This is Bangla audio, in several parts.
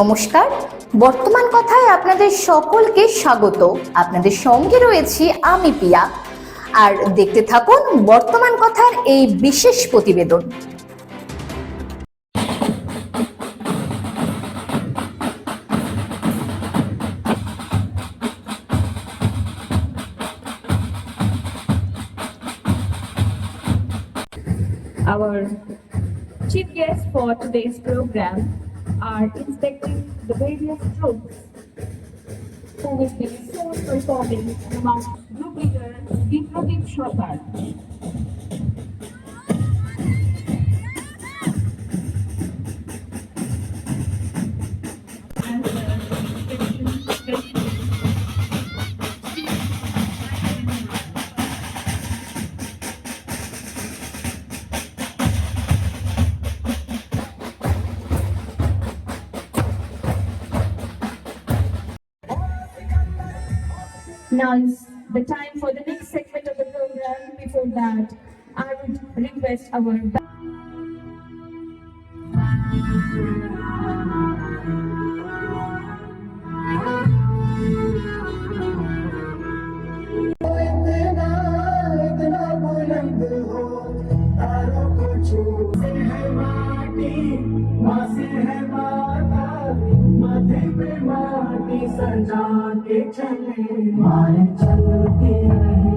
নমস্কার। বর্তমান কথায় আপনাদের সকলকে স্বাগত। আপনাদের সঙ্গে রয়েছি আমি পিয়া। আর দেখতে থাকুন বর্তমান কথার এই বিশেষ প্রতিবেদন। Our chief guests for today's program are inspecting the various troops who will be soon performing amongst group leader Biplobit Shokar. Now is the time for the next segment of the program. Before that, I would request our सजा के चले मारे चलते रहे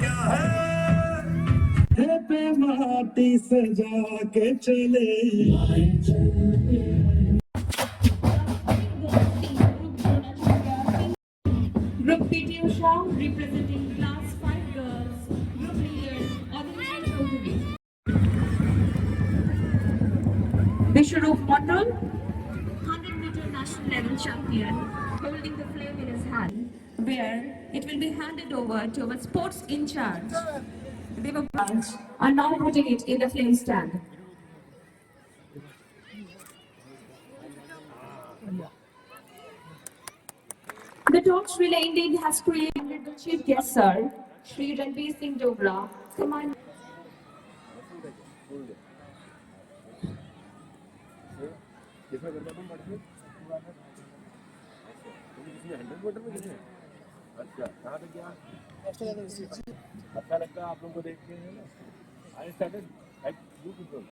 क्या है पे माटी से जाके चले Group PT Usha representing class 5 girls, group leader Aditya Chaudhary. Vishwaroop Mondal, 100 meter national level champion, holding the flame in his hand, where it will be handed over to our sports in charge. They were are now putting it in the flame stand. The torch relay indeed has created the chief guest sir, Sri Ranveer Singh Dogra, Commander. अच्छा कहाँ तक गया अच्छा लगता है आप लोग को देख के I started like you people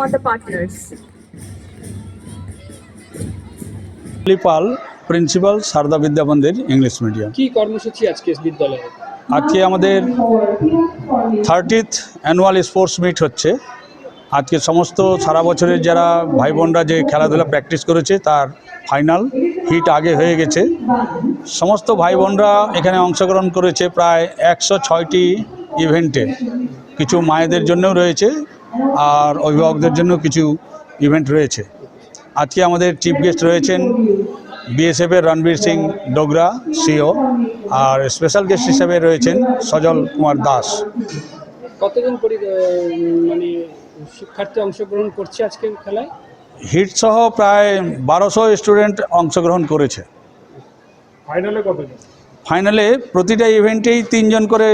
On the partners. পাল principal Sarada Vidya Mandir English medium কি কর্মসূচি আজকে বিদ্যালয়ে? আজকে আমাদের থার্টিথ অ্যানুয়াল স্পোর্টস মিট হচ্ছে। আজকে সমস্ত সারা বছরের যারা ভাই বোনরা যে খেলাধুলা প্র্যাকটিস করেছে তার ফাইনাল হিট আগে হয়ে গেছে। সমস্ত ভাই বোনরা এখানে অংশগ্রহণ করেছে প্রায় একশো ছয়টি ইভেন্টে কিছু মায়েদের জন্যও রয়েছে। আর অভিভাবকদের জন্য কিছু ইভেন্ট রয়েছে। আজকে আমাদের চিফ গেস্ট রয়েছেন বিএসএফের রণবীর সিং ডোগরা সিও আর স্পেশাল গেস্ট হিসেবে রয়েছেন সজল কুমার দাস। কতজন মানে শিক্ষার্থী অংশগ্রহণ করছে আজকে খেলায়? হিট সহ প্রায় বারোশো স্টুডেন্ট অংশগ্রহণ করেছে। ফাইনালে কতজন? ফাইনালে প্রতিটা ইভেন্টেই তিনজন করে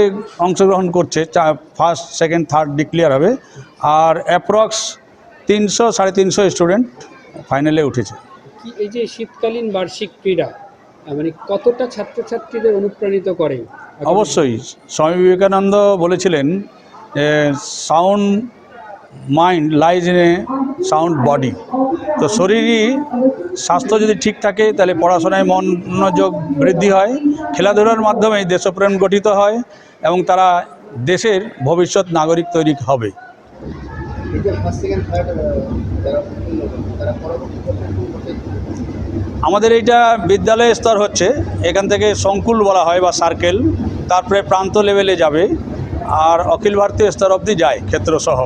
অংশগ্রহণ করছে চা ফার্স্ট সেকেন্ড থার্ড ডিক্লেয়ার হবে। আর অ্যাপ্রক্স তিনশো সাড়ে তিনশো স্টুডেন্ট ফাইনালে উঠেছে। কি এই যে শীতকালীন বার্ষিক ক্রীড়া মানে কতটা ছাত্রছাত্রীদের অনুপ্রাণিত করে? অবশ্যই স্বামী বিবেকানন্দ বলেছিলেন sound mind lies in a sound body তো শরীরই স্বাস্থ্য যদি ঠিক থাকে, তাহলে পড়াশোনায় মনোযোগ বৃদ্ধি হয়। খেলাধুলার মাধ্যমে দেশপ্রেম গঠিত হয় এবং তারা দেশের ভবিষ্যৎ নাগরিক তৈরি হবে। আমাদের এইটা বিদ্যালয় স্তর হচ্ছে, এখান থেকে সংকুল বলা হয় বা সার্কেল তারপরে প্রান্ত লেভেলে যাবে, আর অখিল ভারতীয় স্তর অবধি যায়, ক্ষেত্রসহ।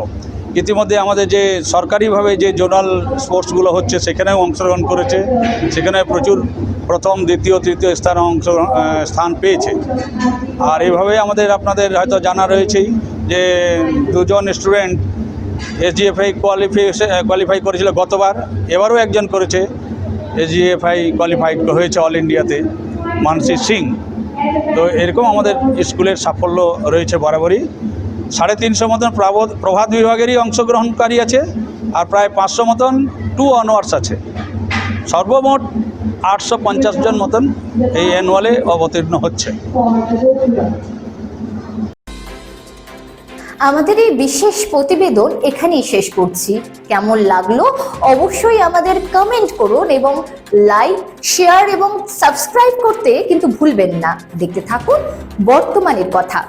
ইতিমধ্যে আমাদের যে সরকারিভাবে যে জোনাল স্পোর্টসগুলো হচ্ছে, সেখানেও অংশগ্রহণ করেছে। সেখানে প্রচুর প্রথম, দ্বিতীয়, তৃতীয় স্থান অংশ স্থান পেয়েছে। আর এইভাবে আমাদের, আপনাদের হয়তো জানা রয়েছেই যে দুজন স্টুডেন্ট এসজিএফআই কোয়ালিফাই কোয়ালিফাই করেছিল গতবার। এবারও একজন করেছে। এসজিএফআই কোয়ালিফাইড হয়েছে অল ইন্ডিয়াতে মানসি সিং। তো এরকম আমাদের স্কুলের সাফল্য রয়েছে বরাবরই। সাড়ে তিনশো মতন প্রভাত বিভাগেরই অংশগ্রহণকারী আছে আর প্রায় পাঁচশো মতন টু অনওয়ার্স আছে। সর্বমোট আটশো পঞ্চাশ জন মতন এই অ্যানুয়ালে অবতীর্ণ হচ্ছে। আমাদের এই বিশেষ প্রতিবেদন এখানেই শেষ করছি। কেমন লাগল অবশ্যই আমাদের কমেন্ট করুন এবং লাইক শেয়ার এবং সাবস্ক্রাইব করতে কিন্তু ভুলবেন না। দেখতে থাকুন বর্তমানের কথা।